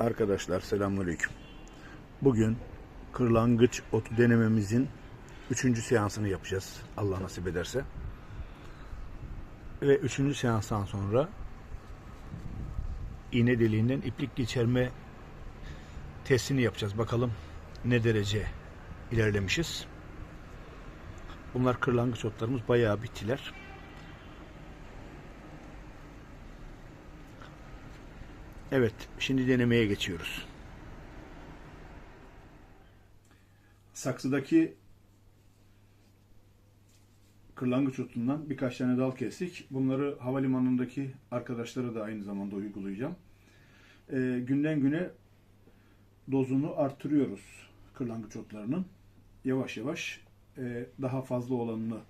Arkadaşlar selamünaleyküm. Bugün kırlangıç otu denememizin üçüncü seansını yapacağız. Allah nasip ederse. Ve üçüncü seanstan sonra iğne deliğinden iplik geçirme testini yapacağız. Bakalım ne derece ilerlemişiz. Bunlar kırlangıç otlarımız bayağı bittiler. Evet, şimdi denemeye geçiyoruz. Saksıdaki kırlangıç otundan birkaç tane dal kestik. Bunları havalimanındaki arkadaşlara da aynı zamanda uygulayacağım. Ee, günden güne dozunu arttırıyoruz kırlangıç otlarının. Yavaş yavaş e, daha fazla olanını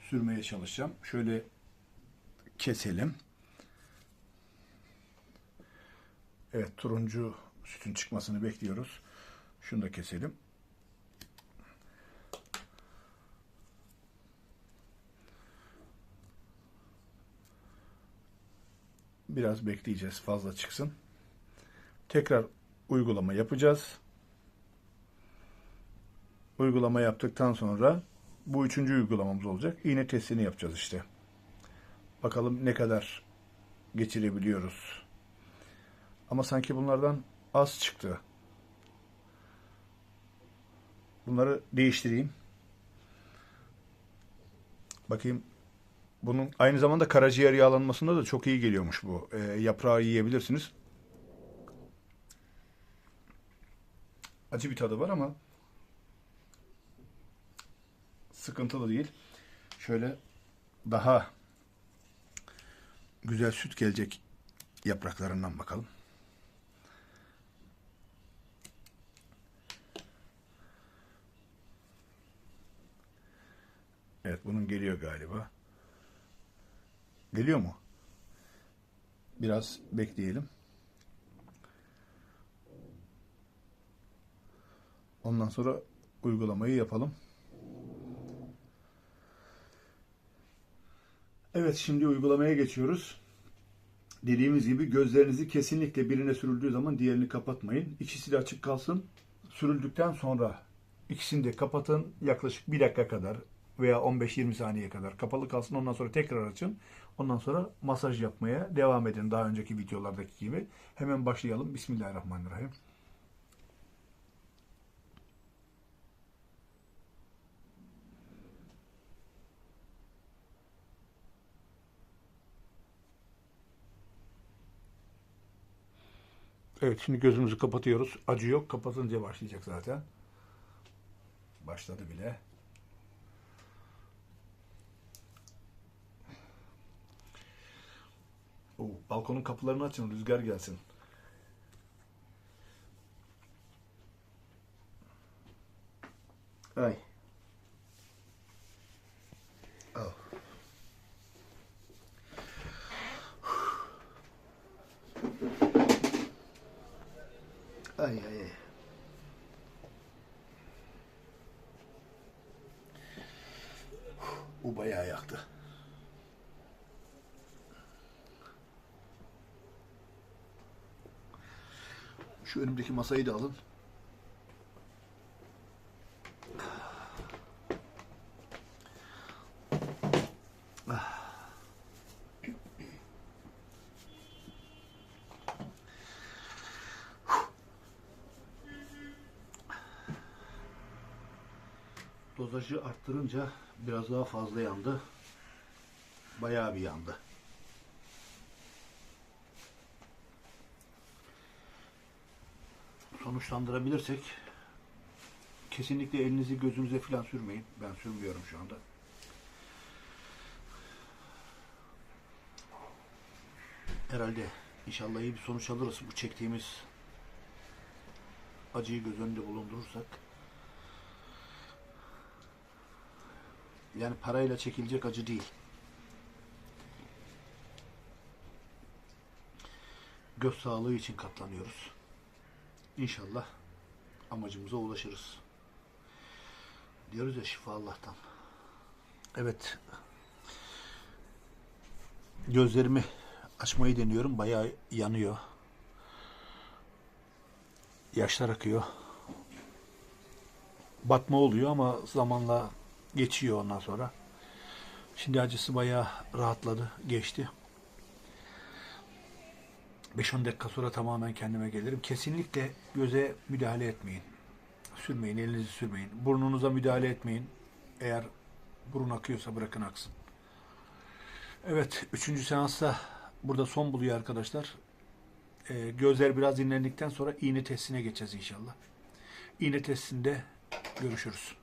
sürmeye çalışacağım. Şöyle keselim. Evet turuncu sütün çıkmasını bekliyoruz. Şunu da keselim. Biraz bekleyeceğiz fazla çıksın. Tekrar uygulama yapacağız. Uygulama yaptıktan sonra bu üçüncü uygulamamız olacak. İğne testini yapacağız işte. Bakalım ne kadar geçirebiliyoruz. Ama sanki bunlardan az çıktı. Bunları değiştireyim. Bakayım. Bunun aynı zamanda karaciğer yağlanmasında da çok iyi geliyormuş bu. Ee, yaprağı yiyebilirsiniz. Acı bir tadı var ama sıkıntılı değil. Şöyle daha güzel süt gelecek yapraklarından bakalım. Evet bunun geliyor galiba. Geliyor mu? Biraz bekleyelim. Ondan sonra uygulamayı yapalım. Evet şimdi uygulamaya geçiyoruz. Dediğimiz gibi gözlerinizi kesinlikle birine sürüldüğü zaman diğerini kapatmayın. İkisi de açık kalsın. Sürüldükten sonra ikisini de kapatın. Yaklaşık bir dakika kadar veya 15-20 saniye kadar kapalı kalsın. Ondan sonra tekrar açın. Ondan sonra masaj yapmaya devam edin. Daha önceki videolardaki gibi. Hemen başlayalım. Bismillahirrahmanirrahim. Evet şimdi gözümüzü kapatıyoruz. Acı yok. Kapatınca başlayacak zaten. Başladı bile. Oo, balkonun kapılarını açın rüzgar gelsin. Ay. Oh. Ay ay ay. Bu bayağı yaktı. Şu önümdeki masayı da alın. Dozajı arttırınca biraz daha fazla yandı. Bayağı bir yandı. Sonuçlandırabilirsek kesinlikle elinizi gözünüze falan sürmeyin. Ben sürmüyorum şu anda. Herhalde inşallah iyi bir sonuç alırız bu çektiğimiz acıyı göz önünde bulundurursak. Yani parayla çekilecek acı değil. Göz sağlığı için katlanıyoruz. İnşallah amacımıza ulaşırız. Diyoruz ya şifa Allah'tan. Evet. Gözlerimi açmayı deniyorum. Bayağı yanıyor. Yaşlar akıyor. Batma oluyor ama zamanla geçiyor ondan sonra. Şimdi acısı bayağı rahatladı, geçti. 5-10 dakika sonra tamamen kendime gelirim. Kesinlikle göze müdahale etmeyin. Sürmeyin, elinizi sürmeyin. Burnunuza müdahale etmeyin. Eğer burun akıyorsa bırakın aksın. Evet, üçüncü seansta burada son buluyor arkadaşlar. Ee, gözler biraz dinlendikten sonra iğne testine geçeceğiz inşallah. İğne testinde görüşürüz.